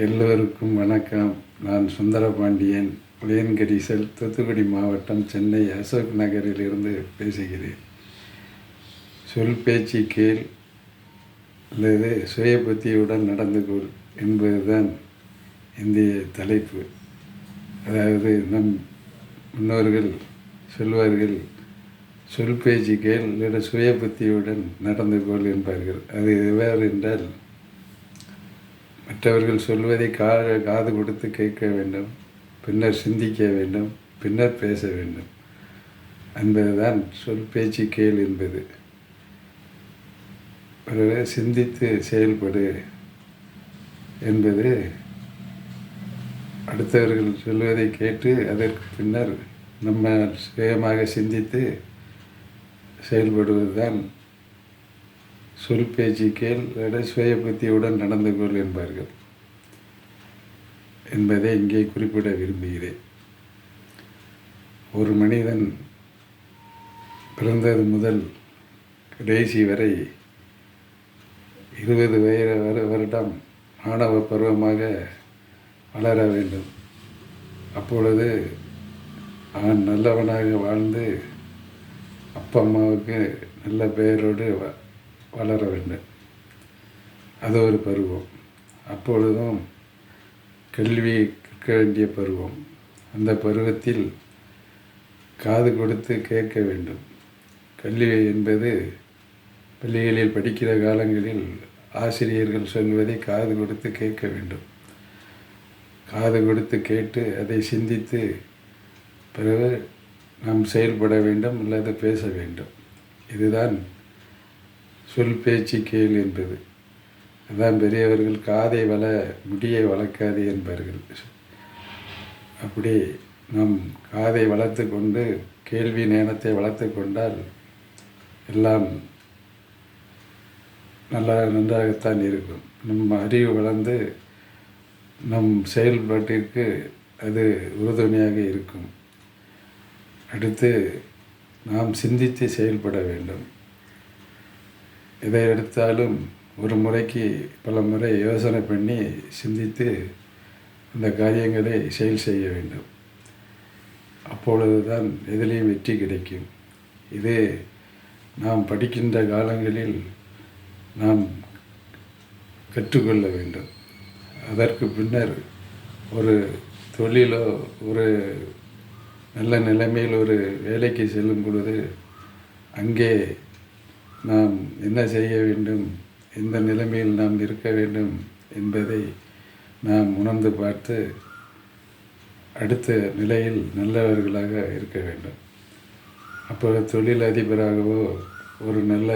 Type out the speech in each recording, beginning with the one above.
எல்லோருக்கும் வணக்கம். நான் சுந்தரபாண்டியன் புளியன்கரிசல் தூத்துக்குடி மாவட்டம் சென்னை அசோக் நகரிலிருந்து பேசுகிறேன். சொல் பேச்சு கேள் அல்லது சுயபுத்தியுடன் நடந்து கொள் என்பதுதான் இந்திய தலைப்பு. அதாவது நம் முன்னோர்கள் சொல்வார்கள் சொல் பேச்சு கேள் அல்லது சுயபுத்தியுடன் நடந்து கொள் என்பார்கள். அது எவ்வாறு என்றால் மற்றவர்கள் சொல்வதை காது காது கொடுத்து கேட்க வேண்டும். பின்னர் சிந்திக்க வேண்டும். பின்னர் பேச வேண்டும். என்பதுதான் சொல் பேச்சு கேள் என்பது. பிறகு சிந்தித்து செயல்படு என்பது அடுத்தவர்கள் சொல்வதை கேட்டு அதற்கு பின்னர் நம்ம சுயமாக சிந்தித்து செயல்படுவதுதான் சொல் பேச்சு கேள் அல்லது சுய புத்தியுடன் நடந்து கொள் என்பார்கள். என்பதை இங்கே குறிப்பிட விரும்புகிறேன். ஒரு மனிதன் பிறந்தது முதல் கடைசி வரை இருபது வயது வரு வருடம் மாணவ பருவமாக வளர வேண்டும். அப்பொழுது அவன் நல்லவனாக வாழ்ந்து அப்பா அம்மாவுக்கு நல்ல பெயரோடு வ- வளர வேண்டும். அது ஒரு பருவம். அப்பொழுதும் கல்வி கற்க வேண்டிய பருவம். அந்த பருவத்தில் காது கொடுத்து கேட்க வேண்டும். கல்வி என்பது பள்ளிகளில் படிக்கிற காலங்களில் ஆசிரியர்கள் சொல்வதை காது கொடுத்து கேட்க வேண்டும். காது கொடுத்து கேட்டு அதை சிந்தித்து பிறகு நாம் செயல்பட வேண்டும் அல்லது பேச வேண்டும். இதுதான் சொல் பேச்சு கேள் என்பது. அதான் பெரியவர்கள் காதை வள முடியை வளர்க்காது என்பார்கள். அப்படி நம் காதை வளர்த்து கொண்டு கேள்வி நேரத்தை வளர்த்து கொண்டால் எல்லாம் நல்லா நன்றாகத்தான் இருக்கும். நம் அறிவு வளர்ந்து நம் செயல்பாட்டிற்கு அது உறுதுணையாக இருக்கும். அடுத்து நாம் சிந்தித்து செயல்பட வேண்டும். எதை எடுத்தாலும் ஒரு முறைக்கு பல முறை யோசனை பண்ணி சிந்தித்து அந்த காரியங்களை செயல் செய்ய வேண்டும். அப்பொழுது தான் எதிலையும் வெற்றி கிடைக்கும். இது நாம் படிக்கின்ற காலங்களில் நாம் கற்றுக்கொள்ள வேண்டும். அதற்கு பின்னர் ஒரு தொழிலோ ஒரு நல்ல நிலைமையில் ஒரு வேலைக்கு செல்லும் பொழுது அங்கே நாம் என்ன செய்ய வேண்டும்? எந்த நிலைமையில் நாம் இருக்க வேண்டும் என்பதை நாம் உணர்ந்து பார்த்து அடுத்த நிலையில் நல்லவர்களாக இருக்க வேண்டும். அப்போ தொழில் அதிபராகவோ ஒரு நல்ல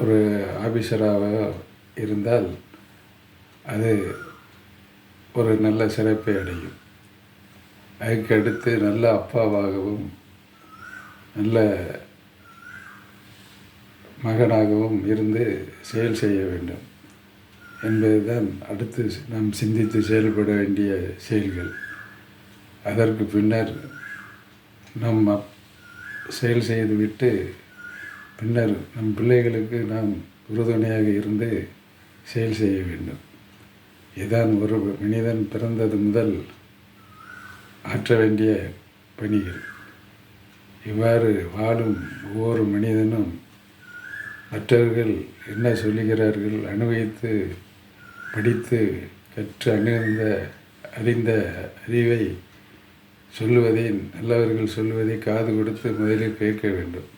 ஒரு ஆபீசராகவோ இருந்தால் அது ஒரு நல்ல சிறப்பை அடையும். அதுக்கு அடுத்து நல்ல அப்பாவாகவும் நல்ல மகனாகவும் இருந்து செயல் செய்ய வேண்டும் என்பதுதான் அடுத்து நாம் சிந்தித்து செயல்பட வேண்டிய செயல்கள். அதற்கு பின்னர் நம் செயல் செய்துவிட்டு பின்னர் நம் பிள்ளைகளுக்கு நாம் உறுதுணையாக இருந்து செயல் செய்ய வேண்டும். இதான் ஒரு மனிதன் பிறந்தது முதல் ஆற்ற வேண்டிய பணிகள். இவ்வாறு வாழும் ஒவ்வொரு மனிதனும் மற்றவர்கள் என்ன சொல்லுகிறார்கள் அனுபவித்து படித்து கற்று அணிந்த அறிந்த அறிவை சொல்லுவதை நல்லவர்கள் சொல்லுவதை காது கொடுத்து முதலில் கேட்க வேண்டும்.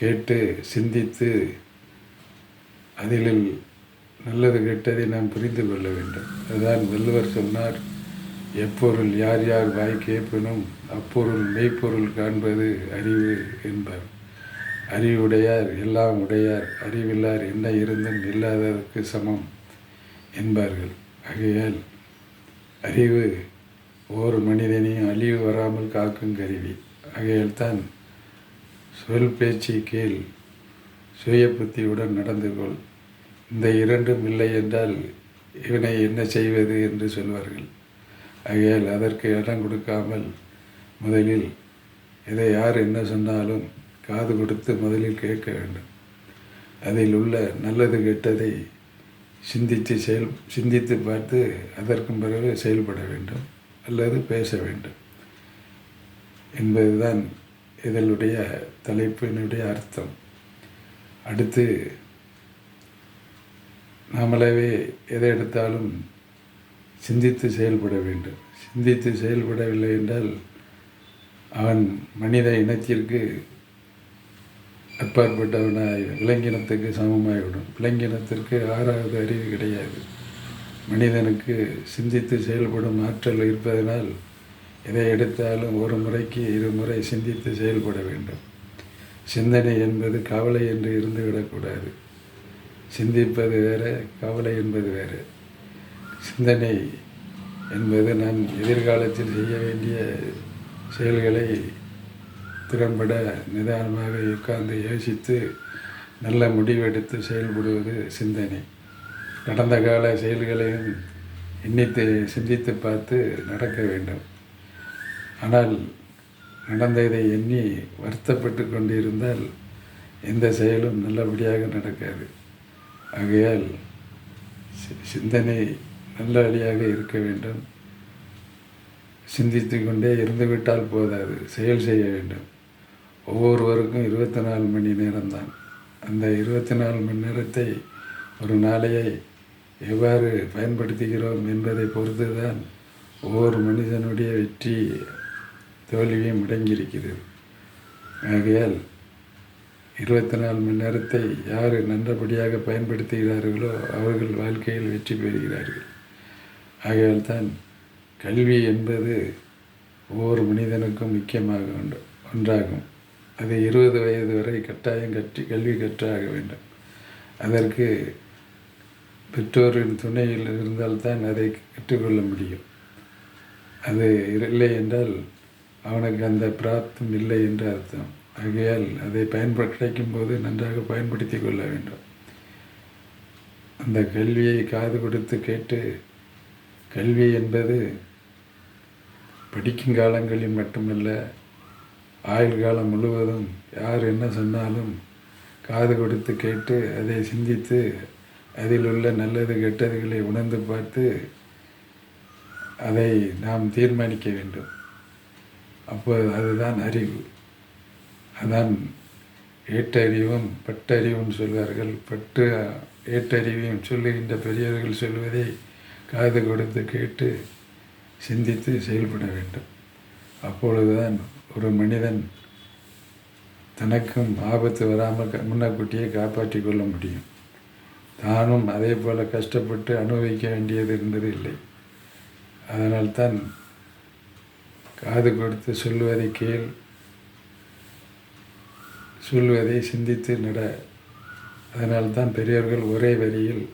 கேட்டு சிந்தித்து அதில் நல்லது கெட்டதை நாம் புரிந்து கொள்ள வேண்டும். அதுதான் வள்ளுவர் சொன்னார் எப்பொருள் யார் யார் வாய் கேட்பினும் அப்பொருள் மெய்ப்பொருள் காண்பது அறிவு என்பார். அறிவுடையார் எல்லாம் உடையார் அறிவில்லார் என்ன இருந்தும் இல்லாததற்கு சமம் என்பார்கள். ஆகையால் அறிவு ஒவ்வொரு மனிதனையும் அழிவு வராமல் காக்கும் கருவி. ஆகையால் தான் சொல் பேச்சு கீழ் சுய புத்தியுடன் நடந்து கொள். இந்த இரண்டும் இல்லை என்றால் இவனை என்ன செய்வது என்று சொல்வார்கள். ஆகையால் அதற்கு இடம் கொடுக்காமல் முதலில் இதை யார் என்ன சொன்னாலும் காது கொடுத்து முதலில் கேட்க வேண்டும். அதில் உள்ள நல்லது கெட்டதை சிந்தித்து செயல் சிந்தித்து பார்த்து அதற்கும் பிறகு செயல்பட வேண்டும் அல்லது பேச வேண்டும். என்பதுதான் இதனுடைய தலைப்பினுடைய அர்த்தம். அடுத்து நாமளாவே எதை எடுத்தாலும் சிந்தித்து செயல்பட வேண்டும். சிந்தித்து செயல்படவில்லை என்றால் அவன் மனித இனத்திற்கு அப்பாற்பட்டவனாய் விலங்கினத்துக்கு சமமாகிவிடும் விலங்கினத்திற்கு ஆறாவது அறிவு கிடையாது. மனிதனுக்கு சிந்தித்து செயல்படும் ஆற்றல் இருப்பதனால் எதை எடுத்தாலும் ஒரு முறைக்கு இருமுறை சிந்தித்து செயல்பட வேண்டும். சிந்தனை என்பது கவலை என்று இருந்துவிடக்கூடாது சிந்திப்பது வேறு கவலை என்பது வேறு. சிந்தனை என்பது நான் எதிர்காலத்தில் செய்ய வேண்டிய செயல்களை திறம்பட நிதானமாக உட்கார்ந்து யோசித்து நல்ல முடிவெடுத்து செயல்படுவது சிந்தனை. கடந்த கால செயல்களையும் எண்ணித்து சிந்தித்து பார்த்து நடக்க வேண்டும். ஆனால் நடந்ததை எண்ணி வருத்தப்பட்டு கொண்டிருந்தால் எந்த செயலும் நல்லபடியாக நடக்காது. ஆகையால் சி- சிந்தனை நல்ல வழியாக இருக்க வேண்டும். சிந்தித்து கொண்டே இருந்துவிட்டால் போதாது. செயல் செய்ய வேண்டும். ஒவ்வொருவருக்கும் இருபத்தி நாலு மணி நேரம்தான். அந்த இருபத்தி நாலு மணி நேரத்தை ஒரு நாளையை எவ்வாறு பயன்படுத்துகிறோம் என்பதை பொறுத்து தான் ஒவ்வொரு மனிதனுடைய வெற்றி தோல்வியும் அடங்கியிருக்கிறது. ஆகையால் இருபத்தி நாலு மணி நேரத்தை யார் நல்லபடியாக பயன்படுத்துகிறார்களோ அவர்கள் வாழ்க்கையில் வெற்றி பெறுகிறார்கள். ஆகையால் தான் கல்வி என்பது ஒவ்வொரு மனிதனுக்கும் முக்கியமாக உண்டு ஒன்றாகும். அது இருபது வயது வரை கட்டாயம் கற்றி கல்வி கற்றாக வேண்டும். அதற்கு பெற்றோரின் துணையில் இருந்தால்தான் அதை கற்றுக்கொள்ள முடியும். அது இல்லை என்றால் அவனுக்கு அந்த பிராப்தம் இல்லை என்று அர்த்தம். ஆகையால் அதை பயன்பட கிடைக்கும் போது நன்றாக பயன்படுத்தி கொள்ள வேண்டும். அந்த கல்வியை காது கொடுத்து கேட்டு கல்வி என்பது படிக்கும் காலங்களில் மட்டுமல்ல ஆயுள் காலம் முழுவதும் யார் என்ன சொன்னாலும் காது கொடுத்து கேட்டு அதை சிந்தித்து அதில் உள்ள நல்லது கெட்டதுகளை உணர்ந்து பார்த்து அதை நாம் தீர்மானிக்க வேண்டும். அப்போ அதுதான் அறிவு. அதான் ஏட்டறிவும் பட்டறிவும் சொல்வார்கள். பட்டு ஏட்டறிவையும் சொல்லுகின்ற பெரியவர்கள் சொல்வதை காது கொடுத்து கேட்டு சிந்தித்து செயல்பட வேண்டும். அப்பொழுதுதான் ஒரு மனிதன் தனக்கும் ஆபத்து வராமல் க- முன்னக்கூட்டியே காப்பாற்றிக் கொள்ள முடியும். தானும் அதே போல் கஷ்டப்பட்டு அனுபவிக்க வேண்டியது என்பது இல்லை. அதனால்தான் காது கொடுத்து சொல்வதை கேள் சொல்வதை சிந்தித்து நட. அதனால்தான் பெரியவர்கள் ஒரே வரியில்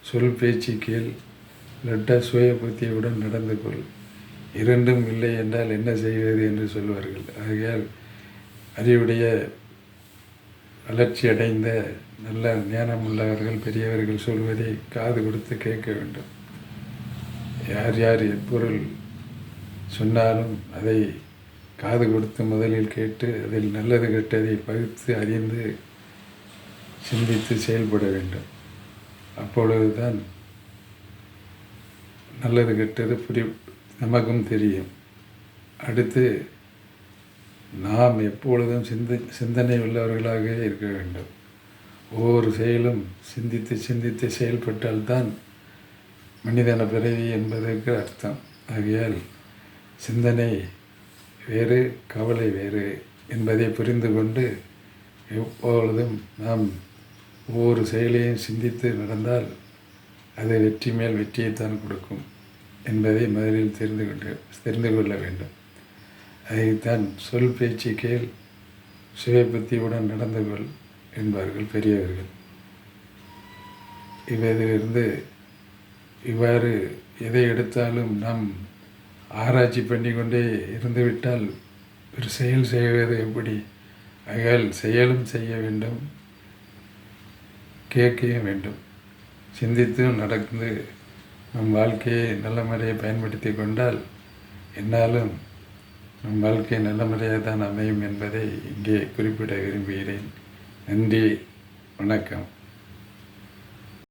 சொல் பேச்சு கேள் லட்ட சுய புத்தியுடன் நடந்து கொள். இரண்டும் இல்லை என்றால் என்ன செய்வது என்று சொல்வார்கள். ஆகையால் அறிவுடைய வளர்ச்சி அடைந்த நல்ல ஞானம் உள்ளவர்கள் பெரியவர்கள் சொல்வதை காது கொடுத்து கேட்க வேண்டும். யார் யார் எப்பொருள் சொன்னாலும் அதை காது கொடுத்து முதலில் கேட்டு அதில் நல்லது கெட்டதை பகுத்து அறிந்து சிந்தித்து செயல்பட வேண்டும். அப்பொழுதுதான் நல்லது கெட்டது புரி நமக்கும் தெரியும். அடுத்து நாம் எப்பொழுதும் சிந்த சிந்தனை உள்ளவர்களாக இருக்க வேண்டும். ஒவ்வொரு செயலும் சிந்தித்து சிந்தித்து செயல்பட்டால்தான் மனிதன பிறவி என்பதற்கு அர்த்தம். ஆகையால் சிந்தனை வேறு கவலை வேறு என்பதை புரிந்து கொண்டு எப்பொழுதும் நாம் ஒவ்வொரு செயலையும் சிந்தித்து நடந்தால் அது வெற்றி மேல் வெற்றியைத்தான் கொடுக்கும். என்பதை முதலில் தெரிந்து கொண்டு தெரிந்து கொள்ள வேண்டும். அதைத்தான் சொல் பேச்சு கேள் சுயபுத்தியுடன் நடந்து கொள் என்பார்கள் பெரியவர்கள். இதிலிருந்து இவ்வாறு எதை எடுத்தாலும் நாம் ஆராய்ச்சி பண்ணி கொண்டே இருந்துவிட்டால் ஒரு செயல் செய்வது எப்படி? ஆகையால் செயலும் செய்ய வேண்டும் கேட்கவும் வேண்டும். சிந்தித்தும் நடந்து நம் வாழ்க்கையை நல்ல முறையை பயன்படுத்தி கொண்டால் என்னாலும் நம் வாழ்க்கை நல்ல முறையாக தான் அமையும் என்பதை இங்கே குறிப்பிட விரும்புகிறேன். நன்றி வணக்கம்.